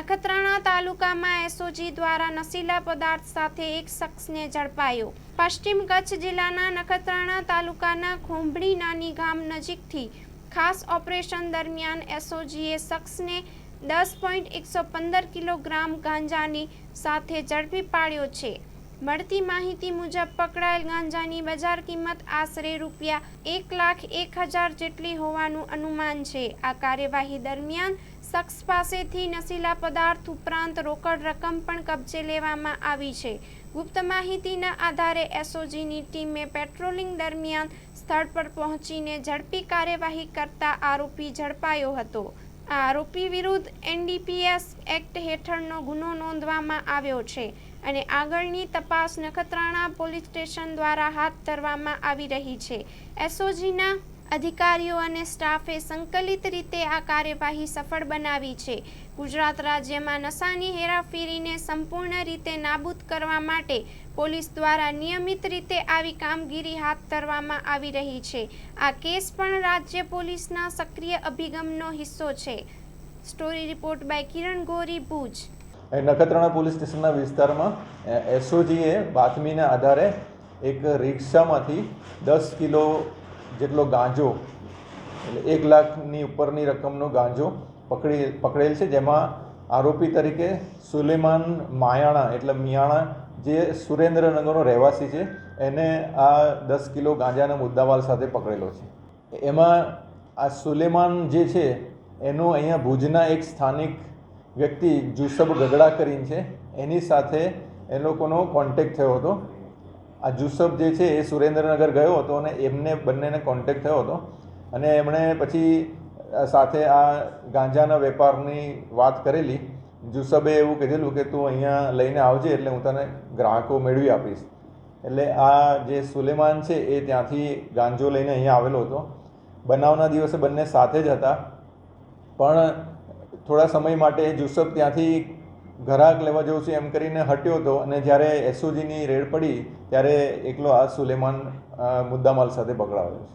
નખત્રાણા તાલુકામાં એસઓજી દ્વારા નશીલા પદાર્થ સાથે એક શખ્સને ઝડપાયો. પશ્ચિમ કચ્છ જિલ્લાના નખત્રાણા તાલુકાના ખોંભડી નાની ગામ નજીકથી ખાસ ઓપરેશન દરમિયાન એસઓજીએ શખ્સને દસ પોઈન્ટ એકસો પંદર કિલોગ્રામ ગાંજાની સાથે ઝડપી પાડ્યો છે. મળતી માહિતી મુજબ પકડાયેલ ગાંજાની બજાર કિંમત આશરે રૂપિયા એક લાખ એક હજાર જેટલી હોવાનું અનુમાન છે. આ કાર્યવાહી દરમિયાન શખ્સ પાસેથી નશીલા પદાર્થ ઉપરાંત રોકડ રકમ પણ કબજે લેવામાં આવી છે. ગુપ્ત માહિતીના આધારે એસઓજીની ટીમે પેટ્રોલિંગ દરમિયાન સ્થળ પર પહોંચીને ઝડપી કાર્યવાહી કરતા આરોપી ઝડપાયો હતો. આ આરોપી વિરુદ્ધ એનડીપીએસ એક્ટ હેઠળનો ગુનો નોંધવામાં આવ્યો છે અને આગળની તપાસ નખત્રાણા પોલીસ સ્ટેશન દ્વારા હાથ ધરવામાં આવી રહી છે. એસઓજીના અધિકારીઓ અને સ્ટાફે સંકલિત રીતે આ કાર્યવાહી સફળ બનાવી છે. ગુજરાત રાજ્યમાં નશાની હેરાફેરીને સંપૂર્ણ રીતે નાબૂદ કરવા માટે પોલીસ દ્વારા નિયમિત રીતે આવી કામગીરી હાથ ધરવામાં આવી રહી છે. આ કેસ પણ રાજ્ય પોલીસના સક્રિય અભિગમનો હિસ્સો છે. Story report by Kiran Gori, Bhuj. Nakhatrana police સ્ટેશનના વિસ્તારમાં એસઓજીએ બાતમીના આધારે એક રિક્ષામાંથી દસ કિલો જેટલો ગાંજો, એટલે એક લાખની ઉપરની રકમનો ગાંજો પકડી, પકડેલ છે, જેમાં આરોપી તરીકે સુલેમાન માયાણા, એટલે મિયાણા, જે સુરેન્દ્રનગરનો રહેવાસી છે, એને આ દસ કિલો ગાંજાના મુદ્દામાલ સાથે પકડેલો છે. એમાં આ સુલેમાન જે છે, એનું અહીંયા ભુજના એક સ્થાનિક વ્યક્તિ જુસબ ગગડા કરીને છે, એની સાથે એ લોકોનો કોન્ટેક્ટ થયો હતો. આ જુસબ જે છે એ સુરેન્દ્રનગર ગયો હતો અને એમને બંનેને કોન્ટેક્ટ થયો હતો. અને એમણે પછી સાથે આ ગાંજાના વેપારની વાત કરેલી. જુસબે એવું કીધેલું કે, તું અહીંયા લઈને આવજે એટલે હું તને ગ્રાહકો મેળવી આપીશ. એટલે આ જે સુલેમાન છે એ ત્યાંથી ગાંજો લઈને અહીંયા આવેલો હતો. બનાવના દિવસે બંને સાથે જ હતા. પણ થોડા સમય માટે જુસબ ત્યાંથી ઘરાક લેવા જવું છે એમ કરીને હટ્યો હતો અને જ્યારે એસઓજીની રેડ પડી, ત્યારે એકલો આ સુલેમાન મુદ્દામાલ સાથે પકડાયો છે.